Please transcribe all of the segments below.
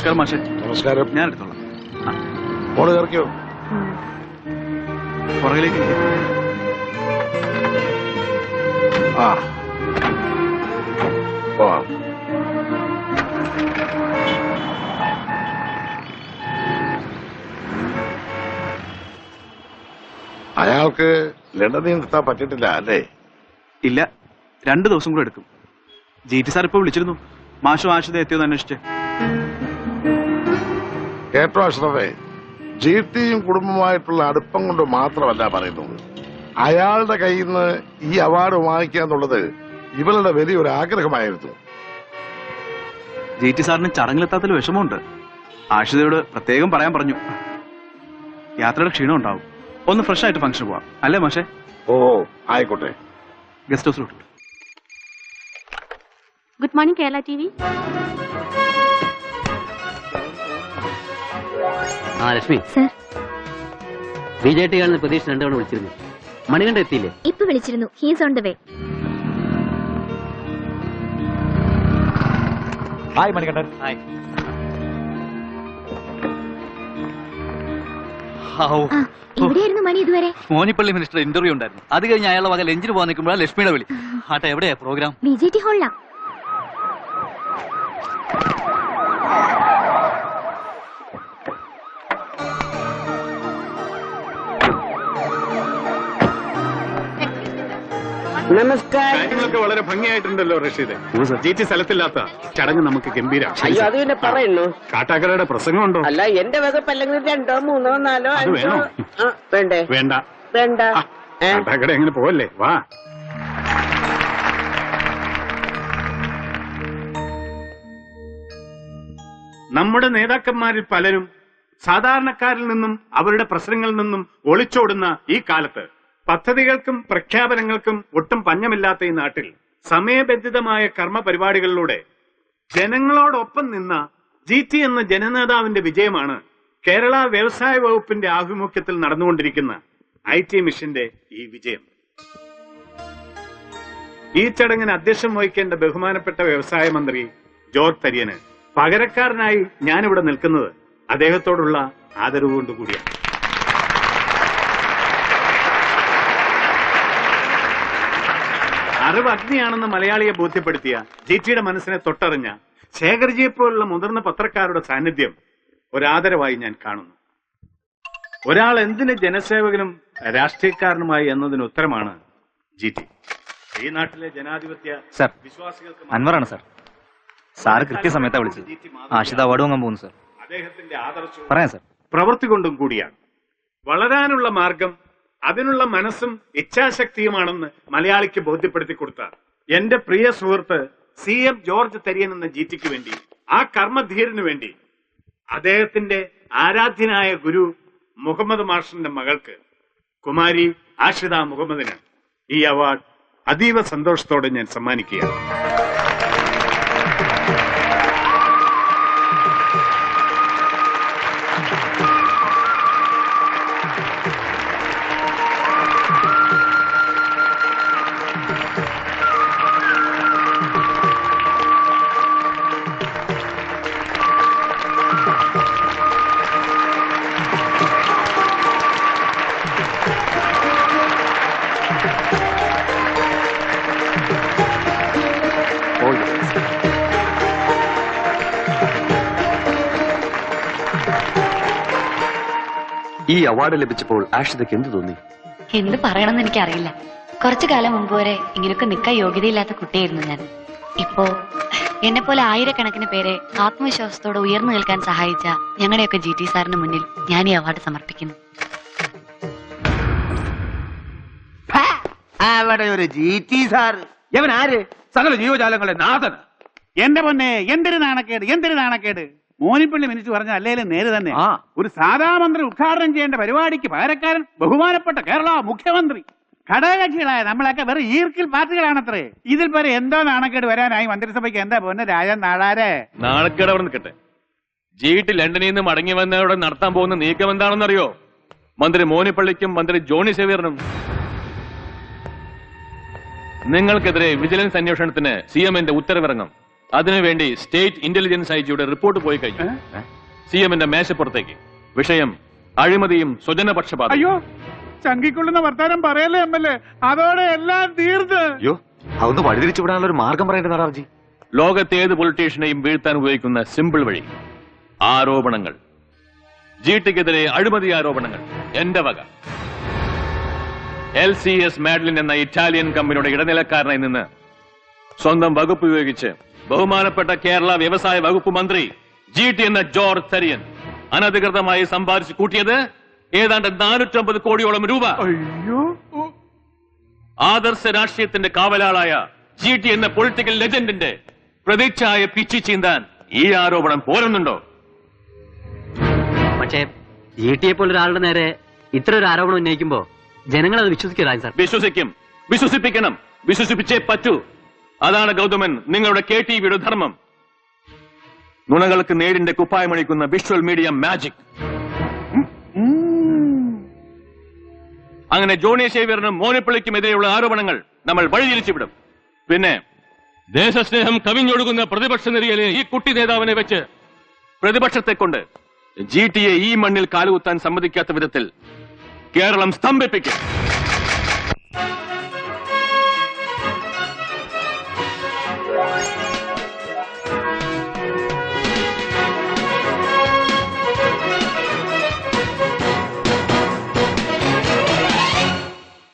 നമസ്കാരം മാഷെ. നമസ്കാരം. ഞാൻ എടുത്തോളാം. മോൾ കയറിക്കോ. പുറകിലേക്ക് ആ. അയാൾക്ക് ലണ്ടനിൽ നിർത്താൻ പറ്റിയിട്ടില്ല അല്ലേ? ഇല്ല. രണ്ടു ദിവസം കൂടെ എടുക്കും. ജി ടി സാർ ഇപ്പൊ വിളിച്ചിരുന്നു. മാഷും ആശുദ എത്തിയെന്ന് അന്വേഷിച്ച്. കേട്ടോ അഷ്റഫേ കുടുംബമായിട്ടുള്ള അടുപ്പം കൊണ്ട് മാത്രമല്ല പറയുന്നത്. അയാളുടെ കയ്യിൽ നിന്ന് ഈ അവാർഡ് വാങ്ങിക്കുക എന്നുള്ളത് ഇവളുടെ വലിയൊരു ആഗ്രഹമായിരുന്നു. ജി ടി സാറിന് ചടങ്ങിലെത്താത്തതിൽ വിഷമമുണ്ട്. ആഷിതയോട് പ്രത്യേകം പറയാൻ പറഞ്ഞു. യാത്രയുടെ ക്ഷീണം ഉണ്ടാവും. ഒന്ന് ഫ്രഷ് ആയിട്ട് ഫംഗ്ഷൻ പോവാം. അല്ലേ മാഷെ? ഓ ആയിക്കോട്ടെ. Guest ഹൗസിലോട്ട്. Good morning Kerala T V ആ Lakshmi. Sir. B J T കാണുന്ന പ്രതീക്ഷ രണ്ടുതവണ വിളിച്ചിരുന്നു. മണികണ്ഠ എത്തിയില്ലേ? ഇപ്പൊ വിളിച്ചിരുന്നു. He's on the way hi Manikandan. Hi എവിടെയായിരുന്നു മണി ഇതുവരെ. മോനിപ്പള്ളി മിനിസ്റ്റർ ഇന്റർവ്യൂ ഉണ്ടായിരുന്നു. അത് കഴിഞ്ഞ് അയാളുടെ വക ലഞ്ചിന് പോകാൻ നിൽക്കുമ്പോഴാണ് ലക്ഷ്മിയുടെ വിളി. ആട്ടെ എവിടെയാ പ്രോഗ്രാം ബി ജെ ടി ഹോളിലാ നമസ്കാരം. കാര്യങ്ങളൊക്കെ വളരെ ഭംഗിയായിട്ടുണ്ടല്ലോ റഷീദ്. ടി സ്ഥലത്തില്ലാത്ത ചടങ്ങ് നമുക്ക് ഗംഭീര അയ്യോ അത് പിന്നെ പറയുന്നു കാട്ടാക്കരയുടെ പ്രസംഗമുണ്ടോ? അല്ല എന്റെ വകുപ്പ് അല്ലെങ്കിൽ രണ്ടോ മൂന്നോ നാലോ അഞ്ചോ ആ, വേണ്ടേ? വേണ്ട. വേണ്ട. ഏ? കാട്ടാക്കട എങ്ങനെ പോവല്ലേ? വാ. നമ്മുടെ നേതാക്കന്മാരിൽ പലരും സാധാരണക്കാരിൽ നിന്നും അവരുടെ പ്രശ്നങ്ങളിൽ നിന്നും ഒളിച്ചോടുന്ന ഈ കാലത്ത് പദ്ധതികൾക്കും പ്രഖ്യാപനങ്ങൾക്കും ഒട്ടും പഞ്ഞമില്ലാത്ത ഈ നാട്ടിൽ സമയബന്ധിതമായ കർമ്മ പരിപാടികളിലൂടെ ജനങ്ങളോടൊപ്പം നിന്ന ജി ടി എന്ന ജനനേതാവിന്റെ വിജയമാണ് കേരള വ്യവസായ വകുപ്പിന്റെ ആഭിമുഖ്യത്തിൽ നടന്നുകൊണ്ടിരിക്കുന്ന ഐ ടി മിഷന്റെ ഈ വിജയം. ഈ ചടങ്ങിന് അധ്യക്ഷം വഹിക്കേണ്ട ബഹുമാനപ്പെട്ട വ്യവസായ മന്ത്രി ജോർജ് തരിയന് പകരക്കാരനായി ഞാനിവിടെ നിൽക്കുന്നത് അദ്ദേഹത്തോടുള്ള ആദരവ് കൊണ്ടുകൂടിയാണ്. അറിവ് അഗ്നിയാണെന്ന് മലയാളിയെ ബോധ്യപ്പെടുത്തിയ ജി ടിയുടെ മനസ്സിനെ തൊട്ടറിഞ്ഞ ശേഖർജിയെ പോലുള്ള മുതിർന്ന പത്രക്കാരുടെ സാന്നിധ്യം ഒരാദരവായി ഞാൻ കാണുന്നു. ഒരാൾ എന്തിന് ജനസേവകനും രാഷ്ട്രീയക്കാരനുമായി എന്നതിന് ഉത്തരമാണ് ജി ടി ഈ നാട്ടിലെ ജനാധിപത്യ സർ വിശ്വാസികൾക്ക് അൻവറാണ് സർ. സാർ കൃത്യസമയത്താ വിളിച്ചത്. ആഷിത അവാർഡ് വാങ്ങാൻ പോകുന്നു സർ. അദ്ദേഹത്തിന്റെ ആദർശവും പറയാം സർ. പ്രവൃത്തി കൊണ്ടും കൂടിയാണ്. വളരാനുള്ള മാർഗം അതിനുള്ള മനസ്സും ഇച്ഛാശക്തിയുമാണെന്ന് മലയാളിക്ക് ബോധ്യപ്പെടുത്തി കൊടുത്ത എന്റെ പ്രിയ സുഹൃത്ത് സി എം ജോർജ് തരിയൻ എന്ന ജി ടിക്ക് വേണ്ടി ആ കർമ്മധീരന് വേണ്ടി അദ്ദേഹത്തിന്റെ ആരാധ്യനായ ഗുരു മുഹമ്മദ് മാഷിന്റെ മകൾക്ക് കുമാരി ആഷിത മുഹമ്മദിന് ഈ അവാർഡ് അതീവ സന്തോഷത്തോടെ ഞാൻ സമ്മാനിക്കുകയാണ്. ഈ അവാർഡ് ലഭിച്ചപ്പോൾ ആഷിതയ്ക്ക് എന്ത് തോന്നി? എന്ത് പറയണമെന്ന് എനിക്കറിയില്ല. കുറച്ചു കാലം മുമ്പ് വരെ ഇങ്ങനെയൊക്കെ നിൽക്കാൻ യോഗ്യതയില്ലാത്ത കുട്ടിയായിരുന്നു ഞാൻ. ഇപ്പോ എന്നെ പോലെ ആയിരക്കണക്കിന് പേരെ ആത്മവിശ്വാസത്തോടെ ഉയർന്നു നിൽക്കാൻ സഹായിച്ച ഞങ്ങളുടെയൊക്കെ ജി ടി സാറിന് മുന്നിൽ ഞാൻ ഈ അവാർഡ് സമർപ്പിക്കുന്നു. അവിടെ ഒരു ജി ടി സാർ. ഇവൻ ആര്? സകല ജീവജാലങ്ങളുടെ നാഥൻ. എന്റെ പൊന്നെ എന്തൊരു നാണക്കേട് എന്തൊരു നാണക്കേട്. മോനിപ്പള്ളി മിനിച്ചു പറഞ്ഞ അല്ലേലും നേര് തന്നെ. ആ. ഒരു സാധാമന്ത്രി ഉദ്ഘാടനം ചെയ്യേണ്ട പരിപാടിക്ക് പകരക്കാരൻ ബഹുമാനപ്പെട്ട കേരള മുഖ്യമന്ത്രി. ഘടകകക്ഷികളായ നമ്മളൊക്കെ വെറും ഈർക്കിൽ പാർട്ടികളാണത്രേ. ഇതിൽ പേരെ എന്തോ നാണക്കേട് വരാനായി മന്ത്രിസഭയ്ക്ക് എന്താ പോന്നെ രാജൻ നാടാരെ നാണക്കേട് അവിടെ നിൽക്കട്ടെ. ജീട്ട് ലണ്ടനിൽ നിന്ന് മടങ്ങി വന്നവിടെ നടത്താൻ പോകുന്ന നീക്കം എന്താണെന്നറിയോ? മന്ത്രി മോനിപ്പള്ളിക്കും മന്ത്രി ജോണി സേവിയറിനും. നിങ്ങൾക്കെതിരെ വിജിലൻസ് അന്വേഷണത്തിന് സി എമ്മിന്റെ ഉത്തരവിറങ്ങും. അതിനുവേണ്ടി സ്റ്റേറ്റ് ഇന്റലിജൻസ് ഐജിയുടെ റിപ്പോർട്ട് പോയി കഴിഞ്ഞു. സി എമ്മിന്റെ മേശപ്പുറത്തേക്ക്. വിഷയം അഴിമതിയും സ്വജനപക്ഷപാതം അയ്യോ ചങ്കിക്കൊള്ളുന്ന വർത്താനം പറയല്ലേ എം എൽ എ? അതോടെ എല്ലാം തീർന്ന് അയ്യോ അതൊന്ന് വഴിതിരിച്ചു വിടാനുള്ള ഒരു മാർഗം പറയേണ്ട നാടാർജി ലോകത്തെ ഏത് പൊളിറ്റീഷ്യനെയും വീഴ്ത്താൻ ഉപയോഗിക്കുന്ന സിമ്പിൾ വഴി. ആരോപണങ്ങൾ. ജി ടിക്കെതിരെ അഴിമതി ആരോപണങ്ങൾ. എന്റെ വക. എൽ സി എസ് മാഡ്ലിൻ എന്ന ഇറ്റാലിയൻ കമ്പനിയുടെ ഇടനിലക്കാരനായി നിന്ന് സ്വന്തം വകുപ്പ് ഉപയോഗിച്ച് ബഹുമാനപ്പെട്ട കേരള വ്യവസായ വകുപ്പ് മന്ത്രി ജി ടി എന്ന ജോർജ് തരിയൻ. അനധികൃതമായി സമ്പാദിച്ചു കൂട്ടിയത് ഏതാണ്ട് നാനൂറ്റമ്പത് കോടിയോളം രൂപ. അയ്യോ. ആദർശ രാഷ്ട്രീയത്തിന്റെ കാവലാളായ ജി ടി എന്ന പൊളിറ്റിക്കൽ ലെജൻഡിന്റെ പ്രതീക്ഷയായ പിച്ചി ചീന്താൻ ഈ ആരോപണം പോരുന്നുണ്ടോ? പക്ഷേ ജി ടിയെ പോലെ ഒരാളുടെ നേരെ ഇത്ര ഒരു ആരോപണം ഉന്നയിക്കുമ്പോ ജനങ്ങൾ അത് വിശ്വസിക്കില്ല സാർ. വിശ്വസിക്കും. വിശ്വസിപ്പിക്കണം. വിശ്വസിപ്പിച്ചേ പറ്റൂ. അതാണ് ഗൗതമൻ നിങ്ങളുടെ കെ ടി വിയുടെ ധർമ്മം. നുണകൾക്ക് നേരിന്റെ കുപ്പായമണിക്കുന്ന വിഷ്വൽ മീഡിയ മാജിക് അങ്ങനെ ജോണി സേവ്യറിനും മോനിപ്പിളിക്കുമെതിരെയുള്ള ആരോപണങ്ങൾ നമ്മൾ വഴിതിരിച്ചുവിടും. പിന്നെ ദേശസ്നേഹം കവിഞ്ഞൊഴുകുന്ന പ്രതിപക്ഷ നിരയിലെ ഈ കുട്ടി നേതാവിനെ വെച്ച് പ്രതിപക്ഷത്തെ കൊണ്ട് ജി ടി എ ഈ മണ്ണിൽ കാലുകുത്താൻ സമ്മതിക്കാത്ത വിധത്തിൽ കേരളം സ്തംഭിപ്പിക്കും.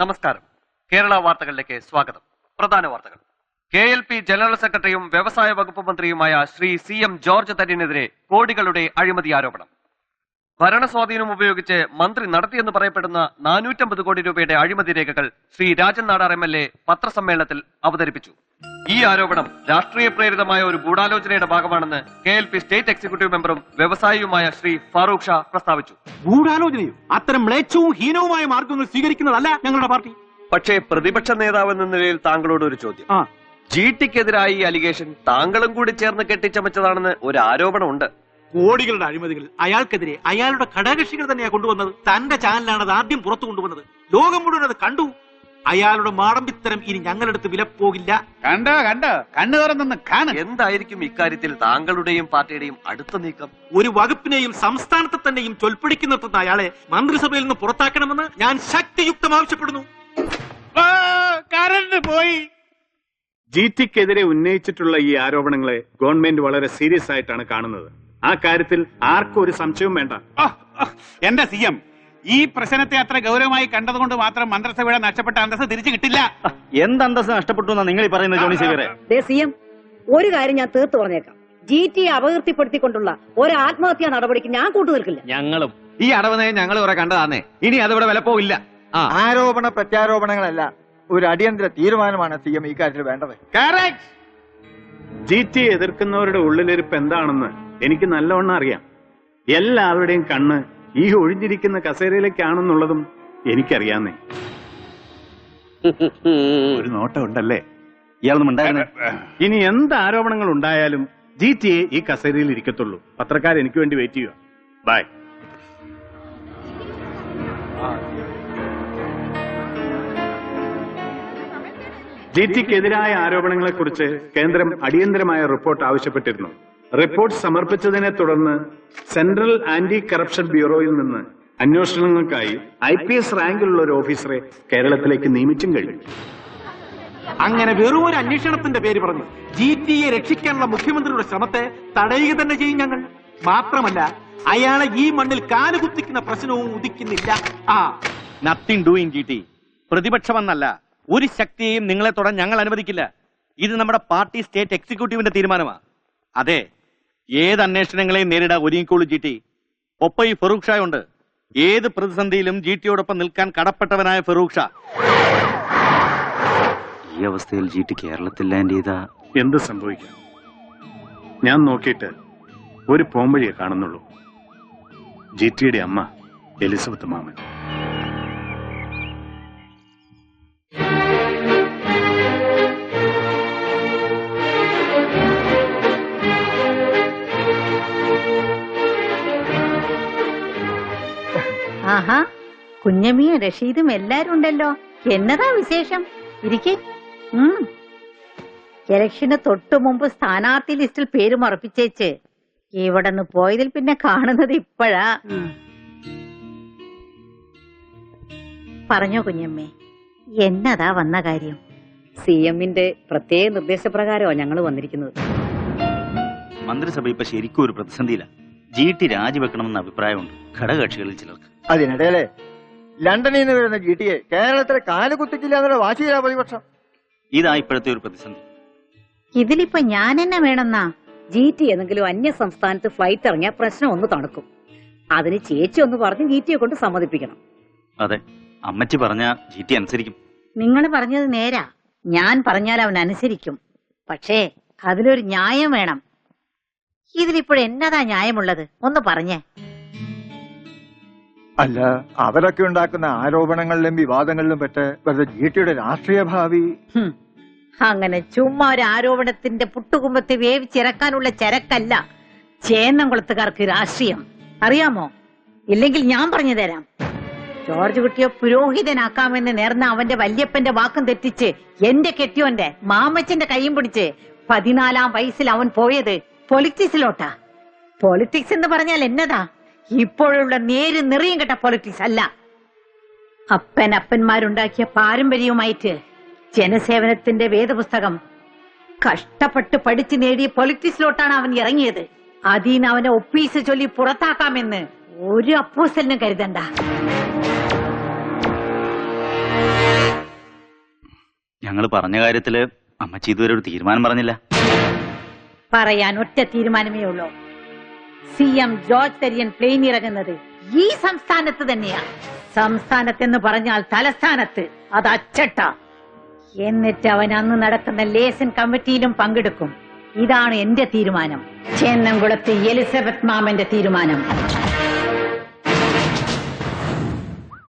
നമസ്കാരം. കേരള വാർത്തകളിലേക്ക് സ്വാഗതം. പ്രധാന വാർത്തകൾ. കെ എൽ പി ജനറൽ സെക്രട്ടറിയും വ്യവസായ വകുപ്പ് മന്ത്രിയുമായ ശ്രീ സി എം ജോർജ് തരിനെതിരെ കോടികളുടെ അഴിമതി ആരോപണം. ഭരണസ്വാധീനം ഉപയോഗിച്ച് മന്ത്രി നടത്തിയെന്ന് പറയപ്പെടുന്ന നാനൂറ്റമ്പത് കോടി രൂപയുടെ അഴിമതി രേഖകൾ Shri Rajan Nadar M L A പത്രസമ്മേളനത്തിൽ അവതരിപ്പിച്ചു. ഈ ആരോപണം രാഷ്ട്രീയ പ്രേരിതമായ ഒരു ഗൂഢാലോചനയുടെ ഭാഗമാണെന്ന് K L P state executive മെമ്പറും വ്യവസായിയുമായ ശ്രീ ഫാറൂഖ് ഷാ പ്രസ്താവിച്ചു. ഗൂഢാലോചനയും അത്തരം മ്ലേച്ഛവും ഹീനവുമായ മാർഗങ്ങൾ സ്വീകരിക്കുന്നതല്ല ഞങ്ങളുടെ പാർട്ടി. പക്ഷേ പ്രതിപക്ഷ നേതാവ് എന്ന നിലയിൽ താങ്കളോട് ഒരു ചോദ്യം. ജി ടിക്കെതിരായി ഈ അലിഗേഷൻ താങ്കളും കൂടി ചേർന്ന് കെട്ടിച്ചമച്ചതാണെന്ന് ഒരു ആരോപണമുണ്ട്. കോടികളുടെ അഴിമതികൾ അയാൾക്കെതിരെ അയാളുടെ ഘടകകക്ഷികൾ തന്നെയാണ് കൊണ്ടുവന്നത്. തന്റെ ചാനലാണ് അത് ആദ്യം പുറത്തു കൊണ്ടുവന്നത്. ലോകം മുഴുവൻ അത് കണ്ടു. അയാളുടെ മാടമ്പിത്തരം ഇനി ഞങ്ങളെടുത്ത് വിലപ്പോകില്ല. കണ്ടോ കണ്ടോ? കണ്ണു തുറന്നൊന്ന് കാണും. എന്തായിരിക്കും ഇക്കാര്യത്തിൽ താങ്കളുടെയും പാർട്ടിയുടെയും അടുത്ത നീക്കം? ഒരു വകുപ്പിനെയും സംസ്ഥാനത്തെ തന്നെയും ചൊൽപ്പിടിക്ക് നിർത്തുന്ന അയാളെ മന്ത്രിസഭയിൽ നിന്ന് പുറത്താക്കണമെന്ന് ഞാൻ ശക്തിയുക്തം ആവശ്യപ്പെടുന്നു. കറണ്ട് പോയി. ജി ടിക്കെതിരെ ഉന്നയിച്ചിട്ടുള്ള ഈ ആരോപണങ്ങളെ ഗവൺമെന്റ് വളരെ സീരിയസ് ആയിട്ടാണ് കാണുന്നത്. ആ കാര്യത്തിൽ ആർക്കും ഒരു സംശയവും വേണ്ട. എന്റെ സി എം ഈ പ്രശ്നത്തെ അത്ര ഗൗരവമായി കണ്ടതുകൊണ്ട് മാത്രം മന്ത്രിസഭയുടെ നഷ്ടപ്പെട്ട അന്തസ് തിരിച്ചു കിട്ടില്ല. എന്ത് അന്തസ് നഷ്ടപ്പെട്ടു എന്നാ നിങ്ങൾ ഈ പറയുന്നത് ജോണി സേവരെ സി എം ഒരു കാര്യം ഞാൻ തീർത്തു പറഞ്ഞേക്കാം. ജി ടി അപകീർത്തിപ്പെടുത്തിക്കൊണ്ടുള്ള ഒരു ആത്മഹത്യാ നടപടിക്ക് ഞാൻ കൂട്ടുനിൽക്കില്ല ഞങ്ങളും. ഈ അടവ് ഞങ്ങൾ കുറെ കണ്ടതാന്നേ. ഇനി അതിവിടെ വിലപ്പോവില്ല ആരോപണ പ്രത്യാരോപണങ്ങളല്ല ഒരു അടിയന്തര തീരുമാനമാണ് സി എം ഈ കാര്യത്തിൽ വേണ്ടത്. ജി ടി എതിർക്കുന്നവരുടെ ഉള്ളിലിരിപ്പ് എന്താണെന്ന് എനിക്ക് നല്ലവണ്ണം അറിയാം. എല്ലാവരുടെയും കണ്ണ് ഈ ഒഴിഞ്ഞിരിക്കുന്ന കസേരയിലേക്കാണെന്നുള്ളതും എനിക്കറിയാന്നേ. ഒരു നോട്ടം ഉണ്ടല്ലേ ഇയാളൊന്നും ഇനി എന്ത് ആരോപണങ്ങൾ ഉണ്ടായാലും ജി ടി എ ഈ കസേരയിൽ ഇരിക്കത്തുള്ളൂ പത്രക്കാർ എനിക്ക് വേണ്ടി വെയിറ്റ് ചെയ്യുക. ബൈ ജി ടിക്കെതിരായ ആരോപണങ്ങളെ കുറിച്ച് കേന്ദ്രം അടിയന്തരമായ റിപ്പോർട്ട് ആവശ്യപ്പെട്ടിരുന്നു. റിപ്പോർട്ട് സമർപ്പിച്ചതിനെ തുടർന്ന് സെൻട്രൽ ആന്റി കറപ്ഷൻ ബ്യൂറോയിൽ നിന്ന് അന്വേഷണങ്ങൾക്കായി ഐ പി എസ് റാങ്കിലുള്ള ഒരു ഓഫീസറെ കേരളത്തിലേക്ക് നിയമിച്ചും കഴിഞ്ഞു. അങ്ങനെ വെറും ഒരു അന്വേഷണത്തിന്റെ പേര് പറഞ്ഞു. ജി ടി എ രക്ഷിക്കാനുള്ള മുഖ്യമന്ത്രിയുടെ ശ്രമത്തെ തടയുക തന്നെ ചെയ്യും ഞങ്ങൾ. മാത്രമല്ല അയാളെ ഈ മണ്ണിൽ കാലുകുത്തിക്കുന്ന പ്രശ്നവും ഉദിക്കുന്നില്ല. ആ. നത്തിങ് ഡൂയിങ് ജി ടി പ്രതിപക്ഷമെന്നല്ല ഒരു ശക്തിയെയും നിങ്ങളെ തൊടാൻ ഞങ്ങൾ അനുവദിക്കില്ല. ഇത് നമ്മുടെ പാർട്ടി സ്റ്റേറ്റ് എക്സിക്യൂട്ടീവിന്റെ തീരുമാനമാണ് അതെ ഏത് അന്വേഷണങ്ങളെയും നേരിടാൻ ഒരുങ്ങിക്കോളൂ ജി ടി. ഒപ്പം ഈ ഫറൂഖ് ഷാ ഉണ്ട്. ഏത് പ്രതിസന്ധിയിലും ജി ടിയോടൊപ്പം നിൽക്കാൻ കടപ്പെട്ടവനായ ഫറൂഖ് ഷാ. ഈ അവസ്ഥയിൽ ജി ടി കേരളത്തിൽ ലാൻഡ് ചെയ്ത എന്ത് സംഭവിക്കാം? ഞാൻ നോക്കിയിട്ട് ഒരു പോംവഴിയെ കാണുന്നുള്ളൂ. ജി ടിയുടെ അമ്മ എലിസബത്ത് മാമൻ. ആഹാ കുഞ്ഞമ്മിയും റഷീദും എല്ലാരും ഉണ്ടല്ലോ. എന്നതാ വിശേഷം? ഇരിക്കെ. ഉം. ഇലക്ഷന് തൊട്ടു മുമ്പ് സ്ഥാനാർത്ഥി ലിസ്റ്റിൽ പേര് മറപ്പിച്ചേച്ച്. ഇവിടെ നിന്ന് പോയതിൽ പിന്നെ കാണുന്നത് ഇപ്പോഴാ. പറഞ്ഞോ കുഞ്ഞമ്മേ എന്നതാ വന്ന കാര്യം? സി എമ്മിന്റെ പ്രത്യേക നിർദ്ദേശപ്രകാരമാണ് ഞങ്ങൾ വന്നിരിക്കുന്നത്. മന്ത്രിസഭ ഇപ്പൊ ശരിക്കും ഒരു പ്രതിസന്ധിയില്ല ജി ടി രാജിവെക്കണമെന്ന അഭിപ്രായമുണ്ട് ഘടകകക്ഷികളിൽ ചിലർക്ക്. അതിനിടയിലെ ലണ്ടനിൽ നിന്ന് വരുന്ന ജി ടിയെ കേരളത്തിലെ കാല കുത്തിക്കില്ല എന്നുള്ള വാശിയിലാ പ്രതിപക്ഷം. ഇതാ ഇപ്പോഴത്തെ ഒരു പ്രതിസന്ധി. ഇതിലിപ്പോ ഞാൻ എന്നെ വേണമെന്നാ? ജി ടി ഏതെങ്കിലും അന്യ സംസ്ഥാനത്ത് ഫ്ലൈറ്റ് ഇറങ്ങിയ പ്രശ്നം ഒന്ന് തണുക്കും. അതിന് ചേച്ചി ഒന്ന് പറഞ്ഞ് ജി ടിയെ കൊണ്ട് സമ്മതിപ്പിക്കണം. അതെ അമ്മച്ചി പറഞ്ഞ ജി ടി അനുസരിക്കും. നിങ്ങൾ പറഞ്ഞത് നേരാ. ഞാൻ പറഞ്ഞാൽ അവൻ അനുസരിക്കും പക്ഷേ അതിലൊരു ന്യായം വേണം. ഇതിലിപ്പോൾ എന്നതാ ന്യായമുള്ളത്? ഒന്ന് പറഞ്ഞേ. അല്ല അവരൊക്കെ ഉണ്ടാക്കുന്ന ആരോപണങ്ങളിലും വിവാദങ്ങളിലും പറ്റ വെറുതെ ജീട്ടിയുടെ രാഷ്ട്രീയ ഭാവി അങ്ങനെ ചുമ്മാ ഒരു ആരോപണത്തിന്റെ പുട്ടുകുമ്പത്തെ വേവിച്ചിറക്കാനുള്ള ചരക്കല്ല. ചേന്നംകുളത്തുകാർക്ക് രാഷ്ട്രീയം. അറിയാമോ? ഇല്ലെങ്കിൽ ഞാൻ പറഞ്ഞു തരാം. ജോർജ് കുട്ടിയെ പുരോഹിതനാക്കാമെന്ന് നേർന്ന അവന്റെ വല്യപ്പന്റെ വാക്കും തെറ്റിച്ച് എന്റെ കെട്ടിയോന്റെ മാമച്ചന്റെ കൈയും പിടിച്ച് പതിനാലാം വയസ്സിൽ അവൻ പോയത് പൊളിറ്റിക്സിലോട്ടാ പൊളിറ്റിക്സ് എന്ന് പറഞ്ഞാൽ എന്നതാ? ഇപ്പോഴുള്ള നേര് നിറയും കെട്ട പൊളിറ്റിക്സ് അല്ല. അപ്പൻ അപ്പന്മാരുണ്ടാക്കിയ പാരമ്പര്യവുമായിട്ട് ജനസേവനത്തിന്റെ വേദപുസ്തകം കഷ്ടപ്പെട്ട് പഠിച്ചു നേടിയ പൊളിറ്റിക്സിലോട്ടാണ് അവൻ ഇറങ്ങിയത്. അതീന്ന് അവനെ ഒപ്പീസ് ചൊല്ലി പുറത്താക്കാമെന്ന് ഒരു അപ്പോസലിനും കരുതണ്ട. ഞങ്ങൾ പറഞ്ഞ കാര്യത്തിൽ അമ്മച്ചി ഇതുവരെ ഒരു തീരുമാനം പറഞ്ഞില്ല. പറയാൻ ഒറ്റ തീരുമാനമേ ഉള്ളൂ. C M George Thariyan plane ഇറങ്ങുന്നത് ഈ സംസ്ഥാനത്ത് തന്നെയാ. സംസ്ഥാനത്തെന്ന് പറഞ്ഞാൽ തലസ്ഥാനത്ത് അത് അച്ചട്ട. എന്നിട്ട് അവൻ അന്ന് നടക്കുന്ന ലേസൻ കമ്മിറ്റിയിലും പങ്കെടുക്കും. ഇതാണ് എന്റെ തീരുമാനം. ചേന്നംകുളത്ത് എലിസബത്ത് മാമന്റെ തീരുമാനം.